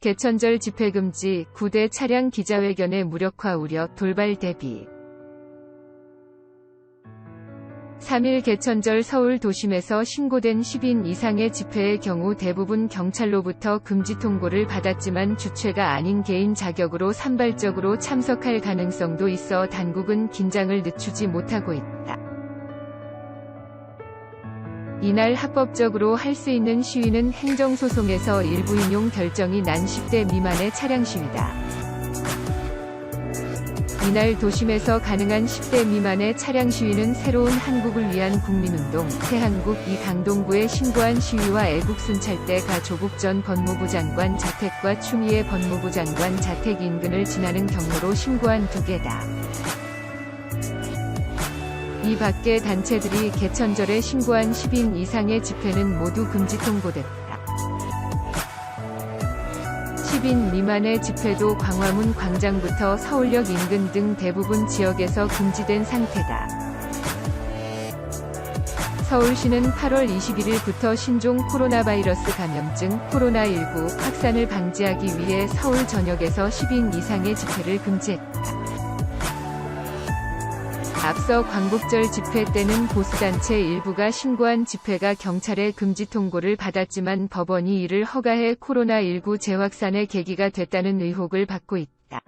개천절 집회 금지, 9대 차량 기자회견의 무력화 우려, 돌발 대비. 3일 개천절 서울 도심에서 신고된 10인 이상의 집회의 경우 대부분 경찰로부터 금지 통보를 받았지만 주최가 아닌 개인 자격으로 산발적으로 참석할 가능성도 있어 당국은 긴장을 늦추지 못하고 있다. 이날 합법적으로 할 수 있는 시위는 행정소송에서 일부 인용 결정이 난 10대 미만의 차량 시위다. 이날 도심에서 가능한 10대 미만의 차량 시위는 새로운 한국을 위한 국민운동, 새한국 이강동구의 신고한 시위와 애국순찰대 가 조국 전 법무부 장관 자택과 추미애 법무부 장관 자택 인근을 지나는 경로로 신고한 두 개다. 이 밖에 단체들이 개천절에 신고한 10인 이상의 집회는 모두 금지 통보됐다. 10인 미만의 집회도 광화문 광장부터 서울역 인근 등 대부분 지역에서 금지된 상태다. 서울시는 8월 21일부터 신종 코로나 바이러스 감염증 코로나19 확산을 방지하기 위해 서울 전역에서 10인 이상의 집회를 금지했다. 앞서 광복절 집회 때는 보수단체 일부가 신고한 집회가 경찰의 금지 통보를 받았지만 법원이 이를 허가해 코로나19 재확산의 계기가 됐다는 의혹을 받고 있다.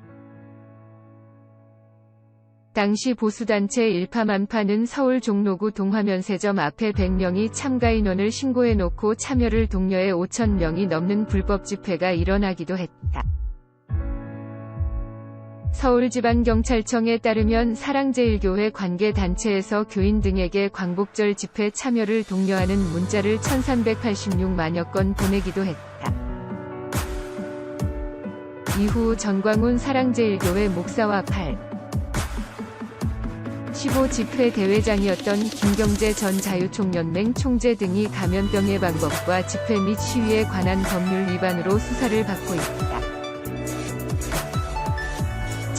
당시 보수단체 일파만파는 서울 종로구 동화면세점 앞에 100명이 참가 인원을 신고해놓고 참여를 독려해 5천명이 넘는 불법 집회가 일어나기도 했다. 서울지방경찰청에 따르면 사랑제일교회 관계단체에서 교인 등에게 광복절 집회 참여를 독려하는 문자를 1386만여 건 보내기도 했다. 이후 전광훈 사랑제일교회 목사와 8. 15 집회 대회장이었던 김경재 전 자유총연맹 총재 등이 감염병 예방법과 집회 및 시위에 관한 법률 위반으로 수사를 받고 있다.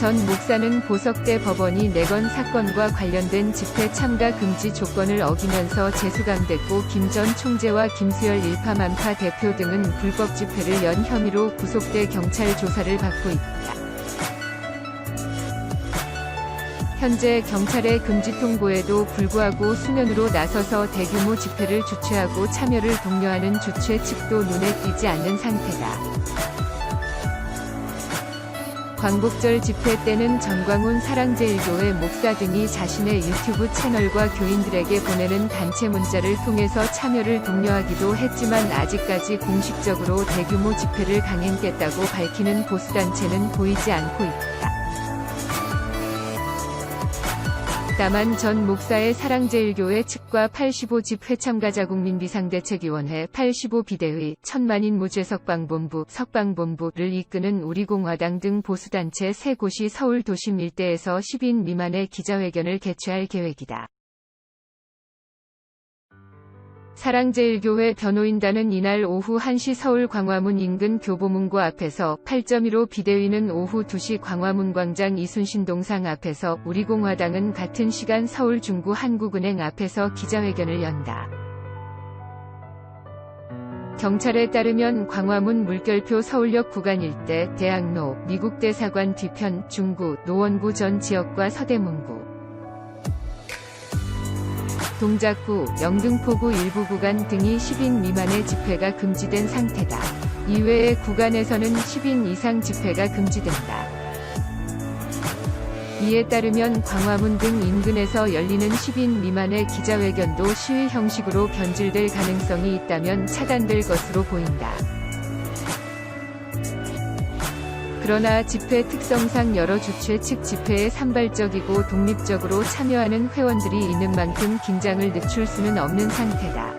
전 목사는 보석대 법원이 내건 사건과 관련된 집회 참가 금지 조건을 어기면서 재수감됐고 김 전 총재와 김수열 일파만파 대표 등은 불법 집회를 연 혐의로 구속돼 경찰 조사를 받고 있다. 현재 경찰의 금지 통보에도 불구하고 수면으로 나서서 대규모 집회를 주최하고 참여를 독려하는 주최 측도 눈에 띄지 않는 상태다. 광복절 집회 때는 전광훈 사랑제일교회 목사 등이 자신의 유튜브 채널과 교인들에게 보내는 단체 문자를 통해서 참여를 독려하기도 했지만 아직까지 공식적으로 대규모 집회를 강행했다고 밝히는 보수단체는 보이지 않고 있다. 다만 전 목사의 사랑제일교회 측과 85 집회 참가자 국민비상대책위원회 85 비대위 천만인 무죄석방본부 석방본부를 이끄는 우리공화당 등 보수단체 세 곳이 서울 도심 일대에서 10인 미만의 기자회견을 개최할 계획이다. 사랑제일교회 변호인단은 이날 오후 1시 서울 광화문 인근 교보문고 앞에서 8.15 비대위는 오후 2시 광화문 광장 이순신 동상 앞에서 우리공화당은 같은 시간 서울 중구 한국은행 앞에서 기자회견을 연다. 경찰에 따르면 광화문 물결표 서울역 구간 일대 대학로 미국대사관 뒤편 중구 노원구 전 지역과 서대문구 동작구, 영등포구 일부 구간 등이 10인 미만의 집회가 금지된 상태다. 이외의 구간에서는 10인 이상 집회가 금지된다. 이에 따르면 광화문 등 인근에서 열리는 10인 미만의 기자회견도 시위 형식으로 변질될 가능성이 있다면 차단될 것으로 보인다. 그러나 집회 특성상 여러 주최 측 집회에 산발적이고 독립적으로 참여하는 회원들이 있는 만큼 긴장을 늦출 수는 없는 상태다.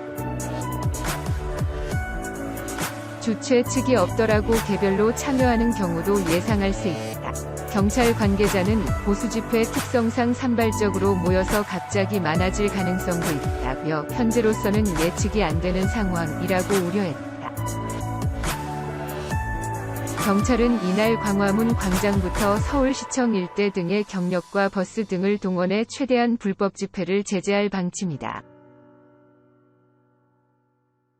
주최 측이 없더라고 개별로 참여하는 경우도 예상할 수 있다. 경찰 관계자는 보수 집회 특성상 산발적으로 모여서 갑자기 많아질 가능성도 있다며 현재로서는 예측이 안 되는 상황이라고 우려했다. 경찰은 이날 광화문 광장부터 서울시청 일대 등의 경력과 버스 등을 동원해 최대한 불법 집회를 제재할 방침이다.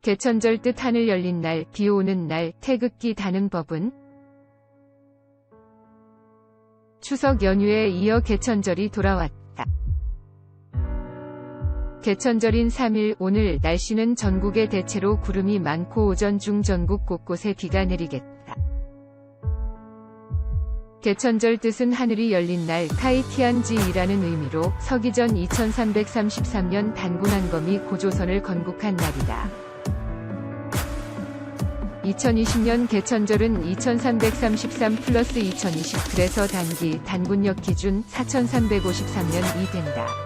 개천절 뜻 하늘 열린 날, 비 오는 날, 태극기 다는 법은 추석 연휴에 이어 개천절이 돌아왔다. 개천절인 3일 오늘 날씨는 전국에 대체로 구름이 많고 오전 중 전국 곳곳에 비가 내리겠다. 개천절 뜻은 하늘이 열린 날 카이티안지이라는 의미로 서기 전 2333년 단군한검이 고조선을 건국한 날이다. 2020년 개천절은 2333 플러스 2020 그래서 단기 단군역 기준 4353년이 된다.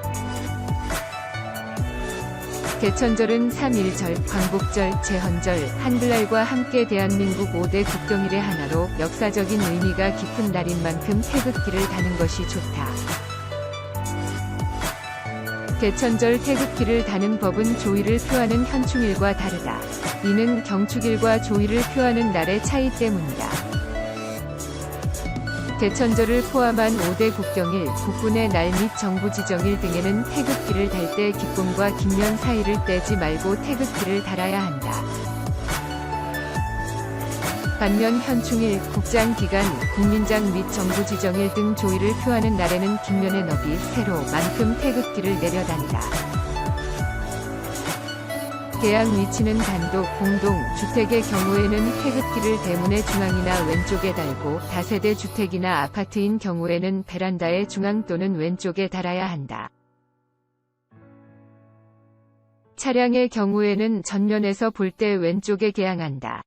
개천절은 3.1절, 광복절, 제헌절, 한글날과 함께 대한민국 5대 국경일의 하나로 역사적인 의미가 깊은 날인 만큼 태극기를 다는 것이 좋다. 개천절 태극기를 다는 법은 조의를 표하는 현충일과 다르다. 이는 경축일과 조의를 표하는 날의 차이 때문이다. 개천절을 포함한 5대 국경일, 국군의 날 및 정부 지정일 등에는 태극기를 달 때 기쁨과 김면 사이를 떼지 말고 태극기를 달아야 한다. 반면 현충일, 국장기간, 국민장 및 정부 지정일 등 조의를 표하는 날에는 김면의 너비, 세로 만큼 태극기를 내려단다. 계약 위치는 단독, 공동, 주택의 경우에는 태극기를 대문의 중앙이나 왼쪽에 달고 다세대 주택이나 아파트인 경우에는 베란다의 중앙 또는 왼쪽에 달아야 한다. 차량의 경우에는 전면에서 볼 때 왼쪽에 개양한다.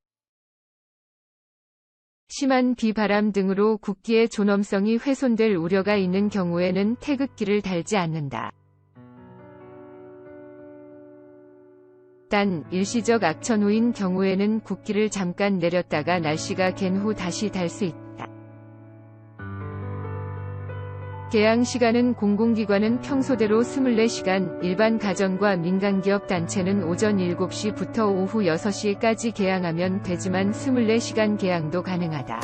심한 비바람 등으로 국기의 존엄성이 훼손될 우려가 있는 경우에는 태극기를 달지 않는다. 단 일시적 악천 후인 경우에는 국기를 잠깐 내렸다가 날씨가 갠 후 다시 달 수 있다. 개항 시간은 공공기관은 평소대로 24시간, 일반 가정과 민간기업 단체는 오전 7시부터 오후 6시까지 개항하면 되지만 24시간 개항도 가능하다.